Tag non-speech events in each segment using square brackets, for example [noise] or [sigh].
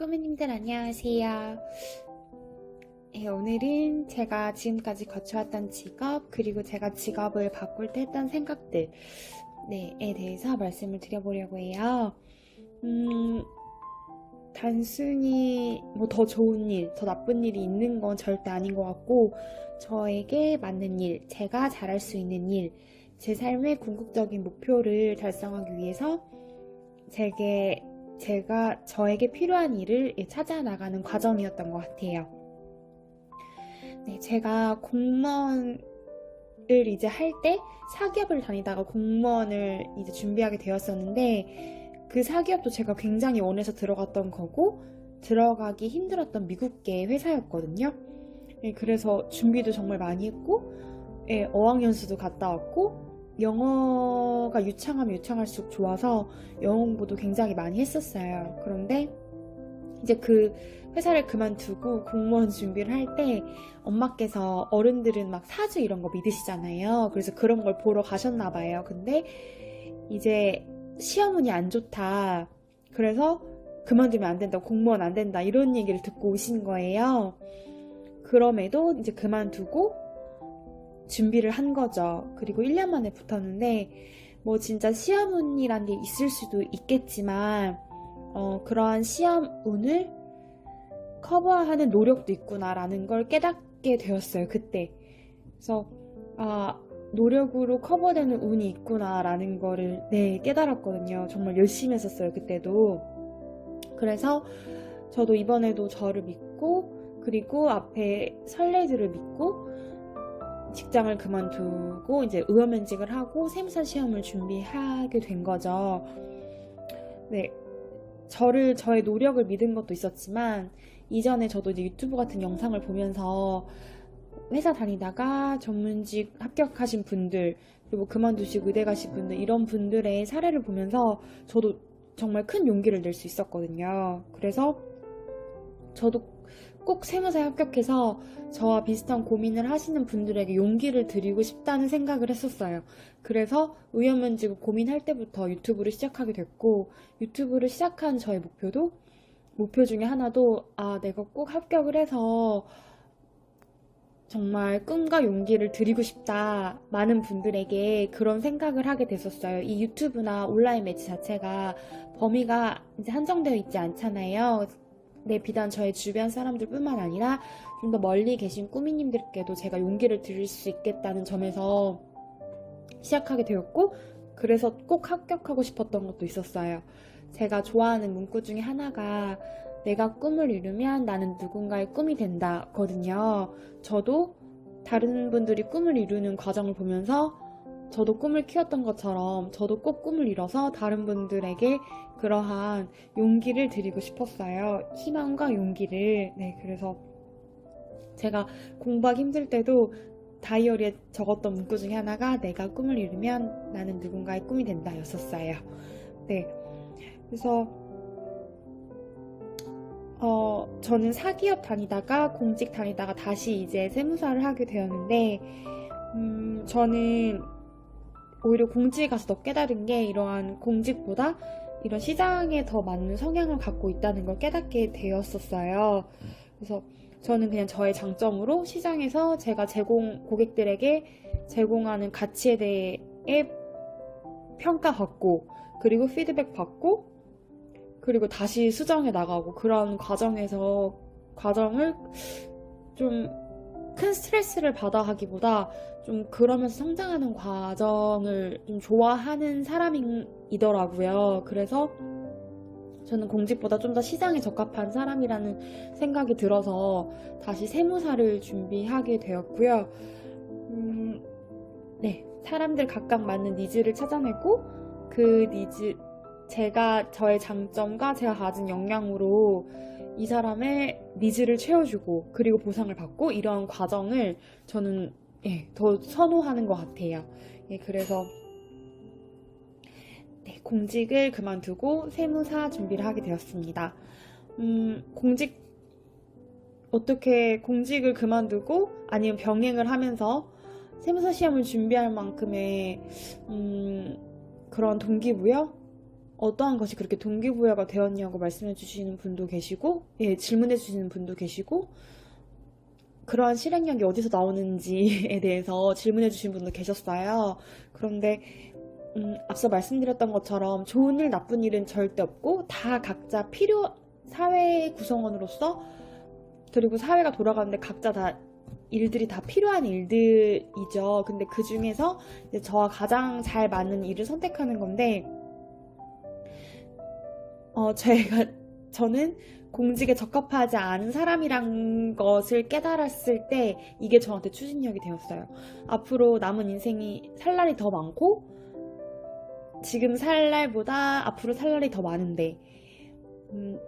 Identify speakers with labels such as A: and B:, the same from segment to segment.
A: 꾸미님들 안녕하세요. 네, 오늘은 제가 지금까지 거쳐왔던 직업, 그리고 제가 직업을 바꿀 때 했던 생각들, 네, 에 대해서 말씀을 드려보려고 해요. 음, 단순히 뭐 더 좋은 일, 더 나쁜 일이 있는 건 절대 아닌 것 같고, 저에게 맞는 일, 제가 잘할 수 있는 일, 제 삶의 궁극적인 목표를 달성하기 위해서 제게 제가 저에게 필요한 일을 찾아 나가는 과정이었던 것 같아요. 네, 제가 공무원을 이제 할 때 사기업을 다니다가 공무원을 이제 준비하게 되었었는데 그 사기업도 제가 굉장히 원해서 들어갔던 거고 들어가기 힘들었던 미국계 회사였거든요. 네, 그래서 준비도 정말 많이 했고 예, 어학연수도 갔다 왔고 영어가 유창하면 유창할수록 좋아서 영어 공부도 굉장히 많이 했었어요. 그런데 이제 그 회사를 그만두고 공무원 [laughs] 준비를 할 때 엄마께서 어른들은 막 사주 이런 거 믿으시잖아요. 그래서 그런 걸 보러 가셨나 봐요. 근데 이제 시어머니 안 좋다. 그래서 그만두면 안 된다. 공무원 안 된다. 이런 얘기를 듣고 오신 거예요. 그럼에도 이제 그만두고 준비를 한 거죠. 그리고 1년 만에 붙었는데, 뭐 진짜 시험운이란 게 있을 수도 있겠지만, 어, 그러한 시험운을 커버하는 노력도 있구나라는 걸 깨닫게 되었어요, 그때. 그래서, 아, 노력으로 커버되는 운이 있구나라는 거를, 네, 깨달았거든요. 정말 열심히 했었어요, 그때도. 그래서 저도 이번에도 저를 믿고, 그리고 앞에 설레들을 믿고, 직장을 그만두고 이제 의원면직을 하고 세무사 시험을 준비하게 된 거죠. 네. 저를 저의 노력을 믿은 것도 있었지만 이전에 저도 이제 유튜브 같은 영상을 보면서 회사 다니다가 전문직 합격하신 분들 그리고 그만두시고 의대 가신 분들 이런 분들의 사례를 보면서 저도 정말 큰 용기를 낼 수 있었거든요. 그래서 저도 꼭 세무사에 합격해서 저와 비슷한 고민을 하시는 분들에게 용기를 드리고 싶다는 생각을 했었어요. 그래서 의원면직을 고민할 때부터 유튜브를 시작하게 됐고 유튜브를 시작한 저의 목표도 목표 중에 하나도 아 내가 꼭 합격을 해서 정말 꿈과 용기를 드리고 싶다. 많은 분들에게 그런 생각을 하게 됐었어요. 이 유튜브나 온라인 매체 자체가 범위가 이제 한정되어 있지 않잖아요. 네, 비단 저의 주변 사람들뿐만 아니라 좀 더 멀리 계신 꾸미님들께도 제가 용기를 드릴 수 있겠다는 점에서 시작하게 되었고, 그래서 꼭 합격하고 싶었던 것도 있었어요. 제가 좋아하는 문구 중에 하나가 내가 꿈을 이루면 나는 누군가의 꿈이 된다거든요. 저도 다른 분들이 꿈을 이루는 과정을 보면서 저도 꿈을 키웠던 것처럼 저도 꼭 꿈을 이뤄서 다른 분들에게 그러한 용기를 드리고 싶었어요. 희망과 용기를. 네, 그래서 제가 공부하기 힘들 때도 다이어리에 적었던 문구 중에 하나가 내가 꿈을 이루면 나는 누군가의 꿈이 된다 였었어요. 네. 그래서 어, 저는 사기업 다니다가 공직 다니다가 다시 이제 세무사를 하게 되었는데 음, 저는 오히려 공직에 가서 더 깨달은 게 이러한 공직보다 이런 시장에 더 맞는 성향을 갖고 있다는 걸 깨닫게 되었었어요. 그래서 저는 그냥 저의 장점으로 시장에서 제가 제공, 고객들에게 제공하는 가치에 대해 평가받고, 그리고 피드백 받고, 그리고 다시 수정해 나가고, 그런 과정에서, 과정을 좀 큰 스트레스를 받아 하기보다 좀 그러면서 성장하는 과정을 좀 좋아하는 사람이더라고요. 그래서 저는 공직보다 좀 더 시장에 적합한 사람이라는 생각이 들어서 다시 세무사를 준비하게 되었고요. 음, 네. 사람들 각각 맞는 니즈를 찾아내고 그 니즈, 제가 저의 장점과 제가 가진 역량으로 이 사람의 니즈를 채워주고 그리고 보상을 받고 이런 과정을 저는 예, 더 선호하는 것 같아요. 예, 그래서 네, 공직을 그만두고 세무사 준비를 하게 되었습니다. 음, 공직 어떻게 공직을 그만두고 아니면 병행을 하면서 세무사 시험을 준비할 만큼의 음, 그런 동기부여 어떠한 것이 그렇게 동기부여가 되었냐고 말씀해 주시는 분도 계시고, 예, 질문해 주시는 분도 계시고, 그러한 실행력이 어디서 나오는지에 [laughs] 대해서 질문해 주신 분도 계셨어요. 그런데, 음, 앞서 말씀드렸던 것처럼 좋은 일, 나쁜 일은 절대 없고, 다 각자 필요, 사회 구성원으로서, 그리고 사회가 돌아가는데 각자 다 일들이 다 필요한 일들이죠. 근데 그 중에서 저와 가장 잘 맞는 일을 선택하는 건데, 어, 제가, [laughs] 저는 공직에 적합하지 않은 사람이란 것을 깨달았을 때 이게 저한테 추진력이 되었어요. 앞으로 남은 인생이 살 날이 더 많고, 지금 살 날보다 앞으로 살 날이 더 많은데, 음,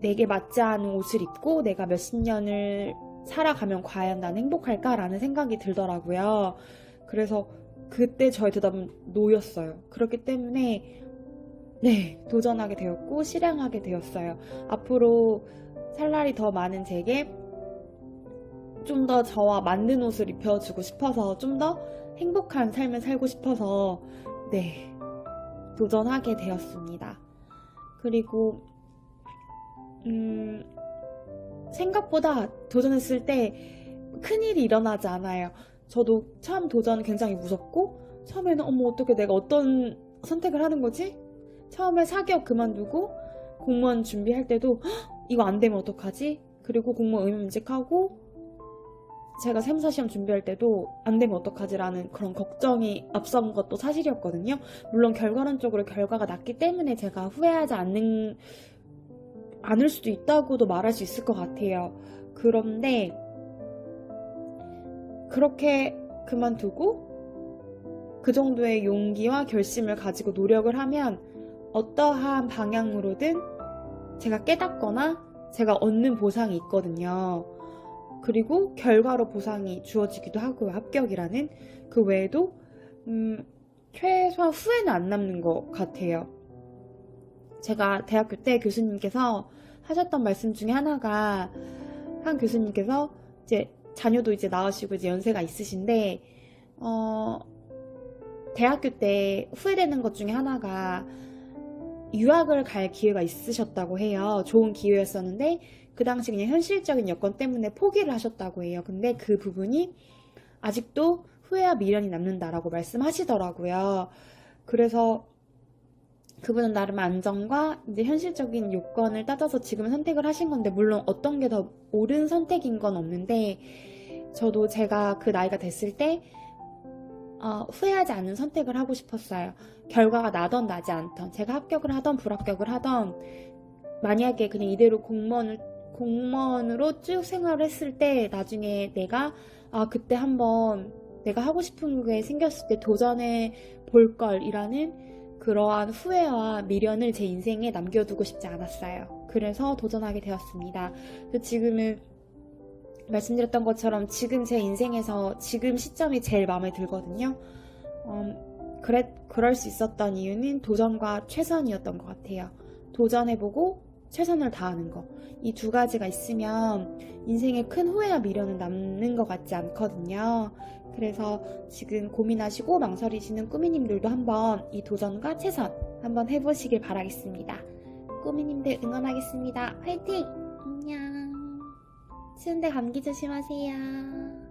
A: 내게 맞지 않은 옷을 입고 내가 몇십 년을 살아가면 과연 난 행복할까라는 생각이 들더라고요. 그래서 그때 저의 대답은 노였어요. 그렇기 때문에 네, 도전하게 되었고 실행하게 되었어요. 앞으로 살 날이 더 많은 제게 좀 더 저와 맞는 옷을 입혀주고 싶어서 좀 더 행복한 삶을 살고 싶어서 네, 도전하게 되었습니다. 그리고 음, 생각보다 도전했을 때 큰일이 일어나지 않아요. 저도 처음 도전 굉장히 무섭고, 처음에는 어머, 어떻게 내가 어떤 선택을 하는 거지? 처음에 사기업 그만두고, 공무원 준비할 때도, "헉, 이거 안 되면 어떡하지? 그리고 공무원 의무임직하고, 제가 세무사 시험 준비할 때도 안 되면 어떡하지라는 그런 걱정이 앞선 것도 사실이었거든요. 물론 결과론적으로 결과가 났기 때문에 제가 후회하지 않는 않을 수도 있다고도 말할 수 있을 것 같아요. 그런데 그렇게 그만두고 그 정도의 용기와 결심을 가지고 노력을 하면 어떠한 방향으로든 제가 깨닫거나 제가 얻는 보상이 있거든요. 그리고 결과로 보상이 주어지기도 하고요. 합격이라는 그 외에도 음, 최소한 후회는 안 남는 것 같아요. 제가 대학교 때 교수님께서 하셨던 말씀 중에 하나가 한 교수님께서 이제 자녀도 이제 낳으시고 이제 연세가 있으신데 어 대학교 때 후회되는 것 중에 하나가 유학을 갈 기회가 있으셨다고 해요. 좋은 기회였었는데 그 당시 그냥 현실적인 여건 때문에 포기를 하셨다고 해요. 근데 그 부분이 아직도 후회와 미련이 남는다라고 말씀하시더라고요. 그래서 그분은 나름 안정과 이제 현실적인 요건을 따져서 지금 선택을 하신 건데, 물론 어떤 게 더 옳은 선택인 건 없는데, 저도 제가 그 나이가 됐을 때, 어, 후회하지 않는 선택을 하고 싶었어요. 결과가 나던 나지 않던, 제가 합격을 하던 불합격을 하던, 만약에 그냥 이대로 공무원을, 공무원으로 쭉 생활을 했을 때, 나중에 내가, 아, 그때 한번 내가 하고 싶은 게 생겼을 때 도전해 볼 걸이라는 그러한 후회와 미련을 제 인생에 남겨두고 싶지 않았어요. 그래서 도전하게 되었습니다. 지금은 말씀드렸던 것처럼 지금 제 인생에서 지금 시점이 제일 마음에 들거든요. 음, 그래, 그럴 수 있었던 이유는 도전과 최선이었던 것 같아요. 도전해보고 최선을 다하는 거. 이 두 가지가 있으면 인생에 큰 후회와 미련은 남는 것 같지 않거든요. 그래서 지금 고민하시고 망설이시는 꾸미님들도 한번 이 도전과 최선 한번 해보시길 바라겠습니다. 꾸미님들 응원하겠습니다. 화이팅! 안녕. 추운데 감기 조심하세요.